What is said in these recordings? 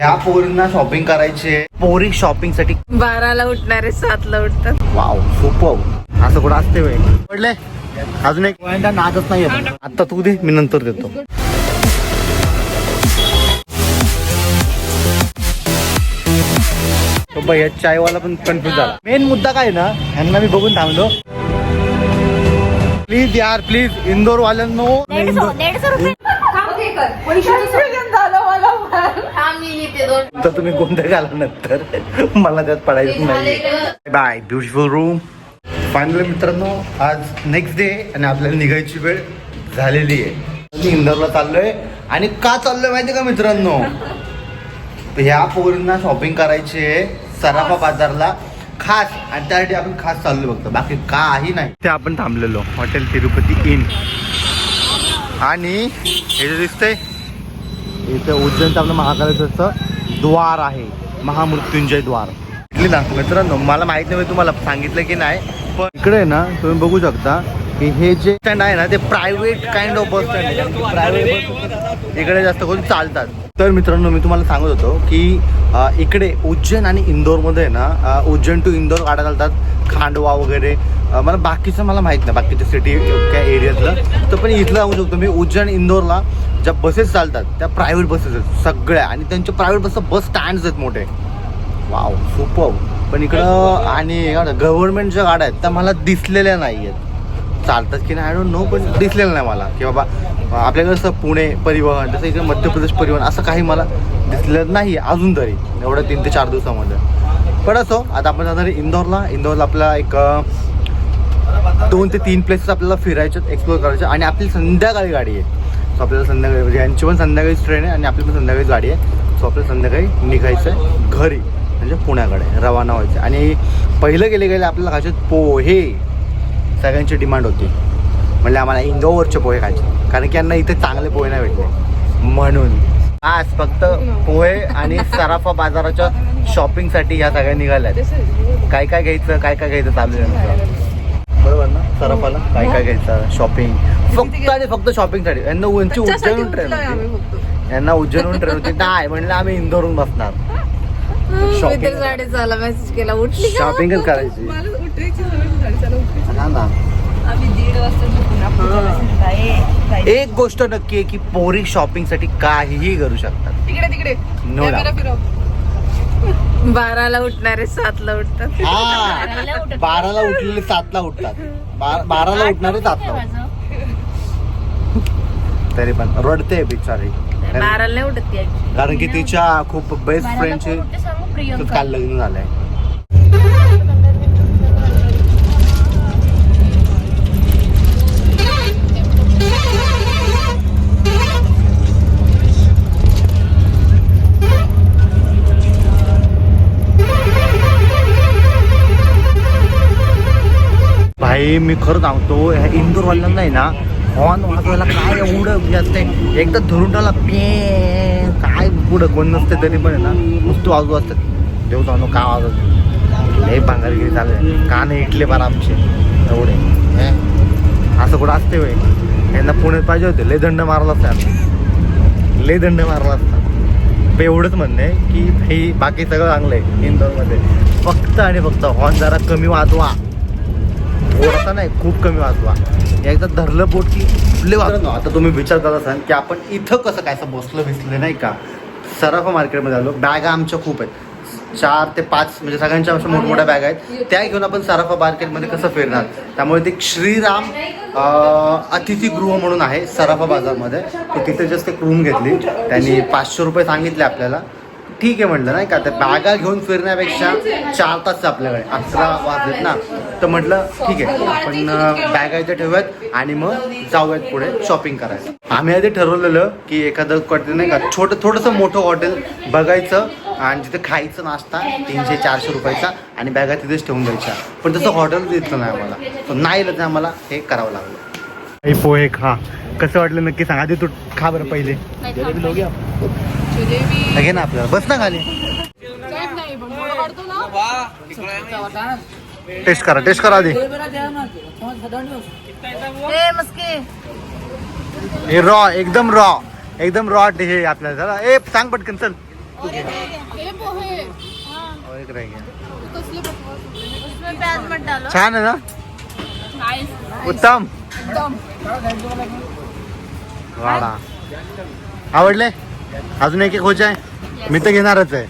ह्या पोरींना शॉपिंग करायची. पोरी शॉपिंगसाठी बाराला उठणारे सातला उठतात. वाव सोपं असं कुठं असते वेळ पडले? अजून एक वयांचा नादच नाही. आता तू दे मी नंतर देतो. तो बाई या चायवाला पण कन्फ्युज झाला. मेन मुद्दा काय ना ह्यांना मी बघून थांबलो. प्लीज यार प्लीज इंदोर वाल्यांनो तर तुम्ही गोंधळ घाला नंतर. मला त्यात पडायचं नाही बाय ब्युटिफुल रूम फायनली मित्रांनो आज नेक्स्ट डे आणि आपल्याला निघायची वेळ झालेली आहे. मी इंदोरला चाललोय. आणि का चाललोय माहिती का मित्रांनो? ह्या पोरींना शॉपिंग करायची आहे सराफा बाजारला. खास. आणि त्यासाठी आपण खास चाललो बघतो बाकी काही नाही. ते आपण थांबलेलो. हॉटेल तिरुपती इन आणि हे जे दिसतंय इथं उज्जैनचं आपलं महाकालेश्वरचं द्वार आहे. महामृत्युंजय द्वार. ना मित्रांनो मला माहीत नाही तुम्हाला सांगितलं की नाही पण इकडे आहे ना तुम्ही बघू शकता की हे जे स्टँड आहे ना ते private kind of bus stand आहे. प्रायव्हेट बस इकडे जास्त करून चालतात. तर मित्रांनो मी तुम्हाला सांगत होतो की इकडे उज्जैन आणि इंदोरमध्ये आहे ना उज्जैन टू इंदोर गाड्या चालतात खांडवा वगैरे. मला बाकीचं मला माहीत नाही. बाकीच्या सिटी त्या एरियातलं तर पण इथलं सांगू शकतो मी उज्जैन इंदोरला ज्या बसेस चालतात त्या प्रायव्हेट बसेस आहेत सगळ्या. आणि त्यांच्या प्रायव्हेट बस बस स्टँड्स आहेत मोठे. वाव सुपर पण इकडं आणि गव्हर्नमेंटच्या गाड्या आहेत त्या मला दिसलेल्या नाही आहेत चालतात की नाही आय डोंट नो पण दिसलेलं नाही मला. की बाबा आपल्याकडे असं पुणे परिवहन जसं इकडे मध्य प्रदेश परिवहन असं काही मला दिसलं नाही अजून तरी एवढ्या तीन ते चार दिवसामध्ये. पण असो आता आपण जाणार आहे इंदोरला. इंदोरला आपला एक दोन ते तीन प्लेसेस आपल्याला फिरायचे एक्सप्लोर करायचे आणि आपली संध्याकाळी गाडी आहे. सो आपल्याला संध्याकाळी म्हणजे यांची पण संध्याकाळीच ट्रेन आहे आणि आपली पण संध्याकाळीच गाडी आहे. सो आपल्याला संध्याकाळी निघायचं आहे घरी म्हणजे पुण्याकडे रवाना व्हायचं आणि पहिलं गेले गेले आपल्याला खायचे पोहे. सगळ्यांची डिमांड होती. म्हणजे आम्हाला इंदोरचे पोहे खायचे. कारण की यांना इथे चांगले पोहे नाही भेटले. म्हणून. आज फक्त पोहे आणि सराफा बाजाराच्या शॉपिंगसाठी ह्या सगळ्या निघाल्या. काय काय घ्यायचं काय काय घ्यायचं चालू. बरोबर ना सराफाला? काय काय घ्यायचं शॉपिंग? फक्त आणि फक्त शॉपिंगसाठी. यांना उंची उज्जैन ट्रेन होती. यांना उज्जैनहून ट्रेन होती. नाही म्हणलं आम्ही इंदोरहून बसणार. का? शॉपिंगच करायची. सवय. हा ना आम्ही दीड वाजता झोपून आपण. एक गोष्ट नक्की आहे की पोरी शॉपिंगसाठी काहीही करू शकतात तिकडे तिकडे No कॅमेरा doubt. फिरव बाराला उठणारे सातला उठतात हा बाराला उठलेले सातला उठतात बारा- बाराला उठणारे सातला उठतात. तरी पण रडते बिचारी बाराला नाही उठत ती actually. कारण की तिच्या खूप बेस्ट फ्रेंडचे काल लग्न झालंय मी खरं सांगतो ह्या इंदोर वाल्यांना आहे ना हॉर्न वाजवायला काय एवढं म्हणजे असते एकदा धरून टाला पे काय पुढं कोण नसते तरी पण आहे ना नुसतं वाजू असतात देऊ जाणू का वाजवत लय भांगारगिरी चालू कान इटले बारा आमचे? एवढे हे? असं कुठं असते वय यांना पुण्यात पाहिजे होते लय दंड मारला असता लय दंड मारला असता. एवढंच म्हणणं आहे की हे बाकी सगळं चांगलं आहे इंदोरमध्ये. फक्त आणि फक्त हॉर्न जरा कमी वाजवा. थोडासा नाही खूप कमी वाजवा. एकदा धरलं बोट की फुले वाजवा आता तुम्ही विचार करत असाल की आपण इथं कसं काय असं बसलं बिसलं नाही का? सराफा मार्केटमध्ये आलो. बॅगा आमच्या खूप आहेत. चार ते पाच म्हणजे सगळ्यांच्या अशा मोठमोठ्या बॅग आहेत. त्या घेऊन आपण सराफा मार्केटमध्ये कसं फिरणार? त्यामुळे ते श्रीराम अतिथीगृह म्हणून आहे सराफा बाजारमध्ये. तर तिथे जस्ट एक रूम घेतली. त्यांनी पाचशे रुपये सांगितले आपल्याला. ठीक आहे म्हटलं नाही का? त्या बॅगा घेऊन फिरण्यापेक्षा चार तास आपल्याकडे. अकरा वाजलेत ना. तर म्हटलं ठीक आहे. आपण बॅगा इथे ठेवूयात आणि मग जाऊयात पुढे शॉपिंग करायला. आम्ही आधी ठरवलेलं की एखादं कॉटेल नाही का छोटं थोडंसं मोठं हॉटेल बघायचं आणि तिथे खायचं नाश्ता तीनशे चारशे रुपयाचा आणि बॅगा तिथेच ठेवून द्यायच्या. पण तसं हॉटेल दिसलं नाही आम्हाला. नाही इलं आम्हाला हे करावं लागलं. पोहे खा. कसं वाटलं नक्की सांग. आधी तू खा बरं पहिले. जिलेबी घे ना आपल्याला. बस ना खाली. काय नाही पण मोठं काढतो ना. टेस्ट करा टेस्ट करा आधी. ए मस्के. हे रॉ एकदम रॉ. एकदम रॉ हे आपल्याला जरा ए सांग पटकन चल. तू घे हे पोहे. और एक रह गया कसले बकवास होते. उसमें प्याज मत डालो छान आहे ना? Nice. उत्तम. एकदम. वाडा. आवडले? अजून एक एक आहे मी तर घेणारच आहे.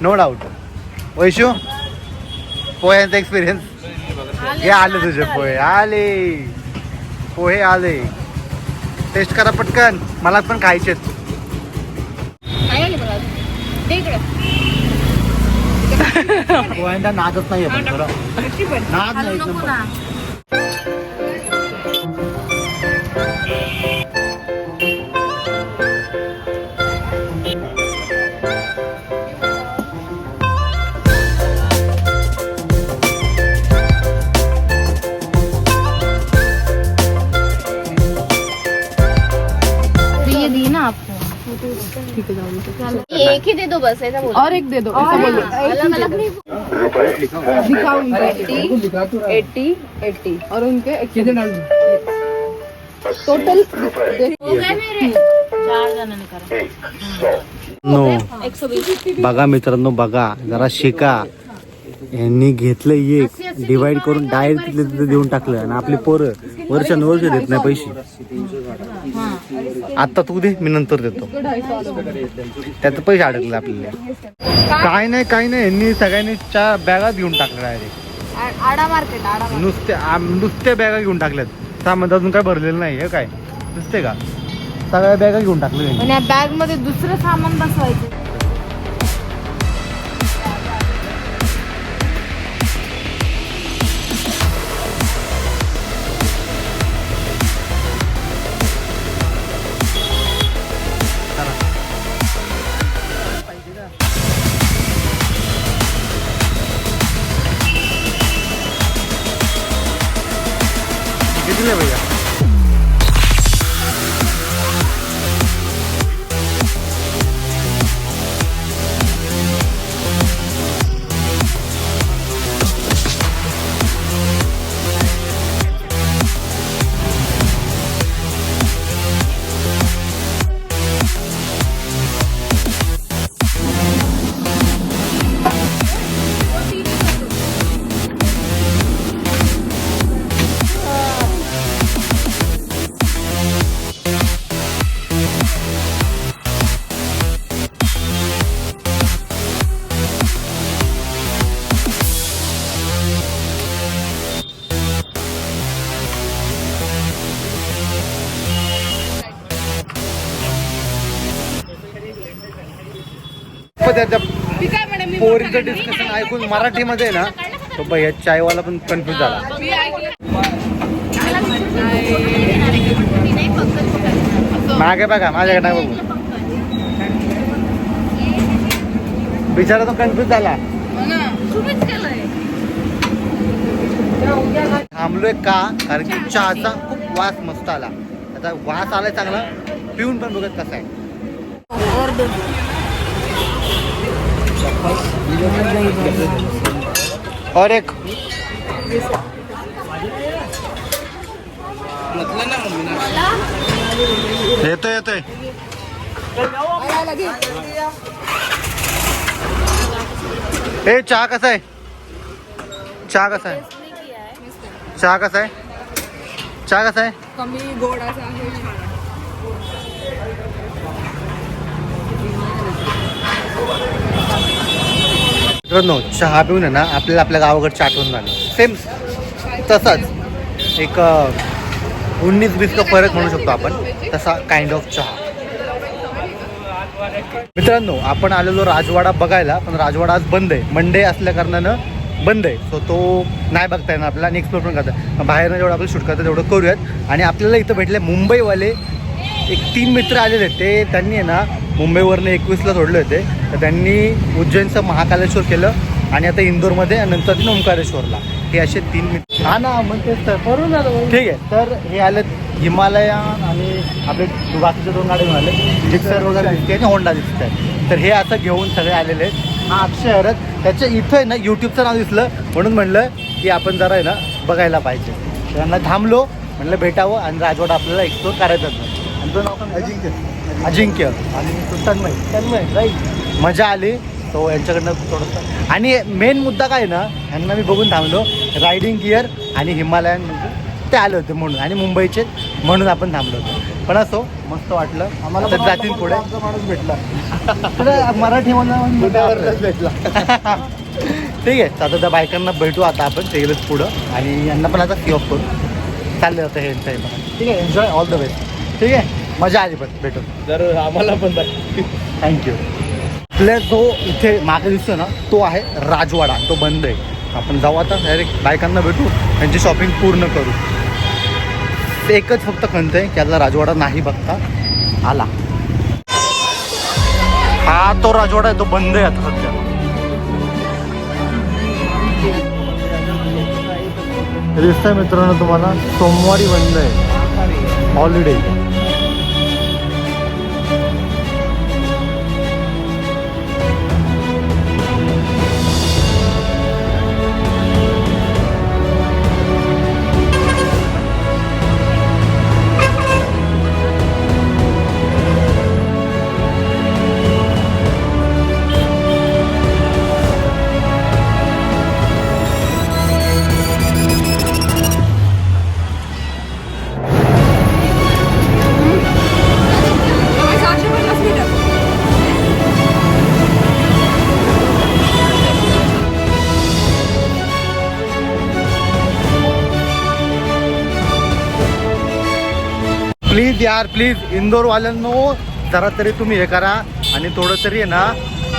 नो डाऊट वैशू पोह्यांचा एक्सपिरियन्स हे आले तुझे पोहे. आले. पोहे आले. टेस्ट करा पटकन. मला पण खायचे. पोह्यांचा नादच नाही नाद नाही दे दो बस ऐसा बोलो और एक दे दो ऐसा बोलो अलग अलग नहीं। दिखाओ उनको एट्टी एट्टी। और उनके टोटल हो गए मेरे। चार जणांनी करा। नो। बघा मित्रांनो बघा जरा शिका. यांनी घेतलं एक. डिवाइड करून डायरेक्ट तिथले तिथे देऊन टाकलं. आणि आपली पोरं वर्षानुवर्ष देत नाही पैसे. आता तू दे मी नंतर देतो. त्यात पैसे अडकले आपल्याला. काय नाही काय नाही यांनी सगळ्यांनी चार बॅगा घेऊन टाकल्या डायरेक्ट आडा मार्केट आडा नुसत्या नुसत्या बॅगा घेऊन टाकल्यात. सामान अजून काय भरलेलं नाही हे काय? नुसते का? सगळ्या बॅगा घेऊन टाकल्या बॅगमध्ये दुसरं सामान बसवायचं. कितीला आहे भैया त्याच्या पोरीचं डिस्कशन ऐकून मराठीमध्ये ना तो भैया चायवाला पण कन्फ्युज झाला. मागे बघा माझ्याकडे बघू. बिचारा तो कन्फ्युज झाला. थांबलोय का? कारण की चहाचा खूप वास मस्त आला. आता वास आलाय चांगला. पिऊन पण बघत कसा आहे. और एक। येतोय येतोय ए, चहा कसा आहे चहा कसा आहे चहा कसा आहे चहा कसा आहे कमी. मित्रांनो चहा पिऊन आहे ना आपल्याला आपल्या गावाकडची आठवण झाली. सेम तसाच एक उन्नीस बीस का फरक म्हणू शकतो आपण तसा काइंड ऑफ चहा. मित्रांनो आपण आलेलो राजवाडा बघायला पण राजवाडा आज बंद आहे. मंडे असल्या कारणानं बंद आहे. सो तो नाही बघता येणार. आपल्याला आणि एक्सप्लोर पण करता बाहेरनं जेवढं आपलं शूट करतं तेवढं करूयात. आणि आपल्याला इथं भेटले मुंबईवाले एक तीन मित्र आलेले ते त्यांनी आहे ना मुंबईवरनं एकवीसला सोडले होते. तर त्यांनी उज्जैनचं महाकालेश्वर केलं आणि आता इंदोरमध्ये आणि नंतर ते ओंकारेश्वरला. हे असे तीन मित्र हा ना मग तेच तर करून ठीक आहे. तर हे आले हिमालयान आणि आपले बाकीचे दोन गाडी आले. जिक्सर वगैरे दिसते आणि होंडा दिसत आहे तर हे आता घेऊन सगळे आलेले आहेत. हा अक्षय हरत त्याच्या इथं आहे ना यूट्यूबचं नाव दिसलं. म्हणून म्हणलं की आपण जरा आहे ना बघायला पाहिजे. त्यांना थांबलो म्हणलं भेटावं आणि राजवाडा आपल्याला एक्सप्लोर करायचं आणि तो नाव पण अजिंक्य. अजिंक्य. आणि तो तन्मय. तन्मय राईट मजा आली. तो यांच्याकडनं थोडंसं आणि मेन मुद्दा काय ना यांना मी बघून थांबलो. रायडिंग गिअर आणि हिमालयन म्हणजे ते आले होते म्हणून. आणि मुंबईचे म्हणून आपण थांबलो होतो. पण असो मस्त वाटलं. आम्हाला तर जातील पुढे. माणूस भेटला. मराठी म्हणून भेटला. ठीक आहे. आता त्या बायकांना भेटू आता आपण. ते गेलेच पुढं. आणि यांना पण आता ऑफ करू चाललं होतं हे. ठीक आहे. एन्जॉय ऑल द बेस्ट ठीक आहे. मजा आली पण भेटून. जर आम्हाला पण थँक्यू आपल्या जो इथे मागे दिसतो ना तो आहे राजवाडा. तो बंद आहे. आपण जाऊ आता डायरेक्ट बायकांना भेटू त्यांची शॉपिंग पूर्ण करू. ते एकच फक्त खंत आहे की आता राजवाडा नाही बघता आला. हा तो राजवाडा आहे तो बंद आहे आता सध्या. दिसतंय मित्रांनो तुम्हाला सोमवारी बंद आहे. हॉलिडे प्लीज यार प्लीज इंदोरवाल्यांनो जरा तरी तुम्ही हे करा. आणि थोडं तरी आहे ना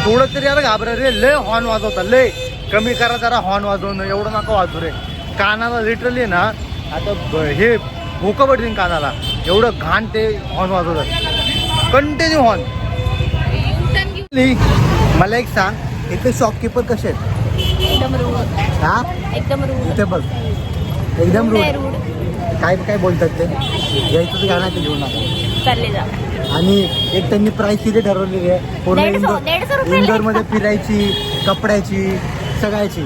थोडं तरी यार घाबरा रे लय हॉर्न वाजवता लय. कमी करा जरा हॉर्न वाजवणं एवढं नका वाजू रे. कानाला लिटरली ना आता हे भोकं पडतील कानाला. एवढं घाण ते हॉर्न वाजवतात. कंटिन्यू हॉर्न मला एक सांग इथे शॉपकीपर कसे आहेत? एकदम रूड हा? एकदम रूड एकदम रूड काय काय बोलतात ते? घ्यायचं ते गाणं ते घेऊन नका. चालले जा. आणि एक त्यांनी प्राइस किती ठरवलेली आहे? पूर्ण इंदोर इंदोरमध्ये फिरायची कपड्याची सगळ्याची.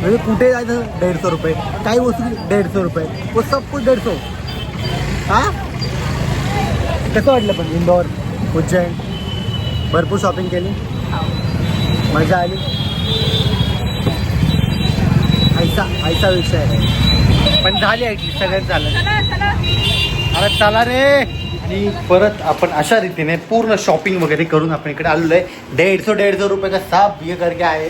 म्हणजे कुठे जायचं? दीडशे रुपये. काही वस्तू दीडशे रुपये. वो सब कुछ दीडशे. हा? कसं वाटलं पण इंदोर उज्जैन? भरपूर शॉपिंग केली. मजा आली. ऐसा ऐसा विषय आहे. पण झाली ऐकली सगळ्यात झालं. अरे चला. रे. आणि परत आपण अशा रीतीने पूर्ण शॉपिंग वगैरे करून आपण इकडे आलेलो आहे. डेढ़ सौ डेढ़ सौ रुपये का साफ ये करके आए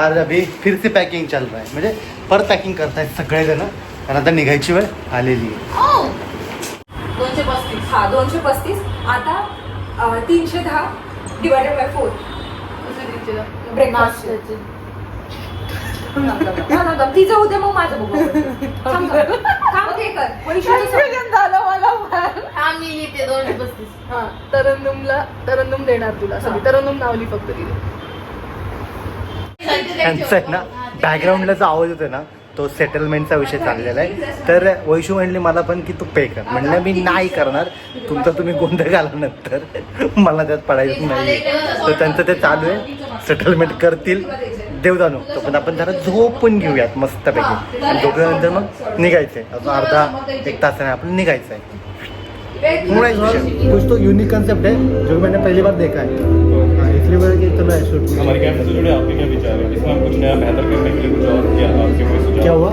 और अभी फिर से पॅकिंग चल रहा है म्हणजे परत पॅकिंग करतायत सगळेजण. कारण आता निघायची वेळ आलेली आहे. दोनशे पस्तीस. हा दोनशे पस्तीस. आता तीनशे दहा डिवायडेड बाय फोर ब्रेकफास्ट तिचं होते मग माझं झालं मला हा मी लिहिते दोनशे पस्तीस हा तरन्नुमला तरन्नुम देणार तुला. सगळी तरन्नुम नावली फक्त त्यांचं आहे ना? बॅकग्राऊंडला जो आवाज येतो ना तो सेटलमेंटचा विषय चाललेला आहे. तर वैशू म्हणली मला पण की तू पे कर. म्हणलं मी नाही करणार. तुमचा तुम्ही गोंधळ घाला नंतर मला त्यात पडायचं नाही तर त्यांचं ते चालू आहे. सेटलमेंट करतील. देवदानो. तो पण आपण जरा झोपून घेऊयात मस्तपैकी. आणि झोपल्यानंतर मग निघायचंय. अजून अर्धा एक तासाने आपण निघायचं आहे कुछ तो यूनिक कंसेप्ट है जो मैंने पहली बार देखा है। हाँ, इसलिए बोला कि चलो ऐसे शूट हमारे कैंप से जुड़े आपके क्या विचार है? इसमें कुछ नया बेहतर करने के लिए कुछ और क्या आपके कोई सुझाव? क्या हुआ?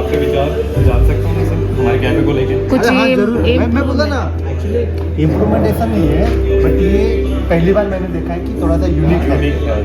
आपके विचार जान सकता हूँ सर हमारे कैफ़े को लेके। कुछ हाँ, ज़रूर। मैं, मैं बोला ना एक्चुअली इम्प्रूवमेंट ऐसा नहीं है बट ये पहली बार मैंने देखा है कि थोड़ा सा यूनिक यूनिक है।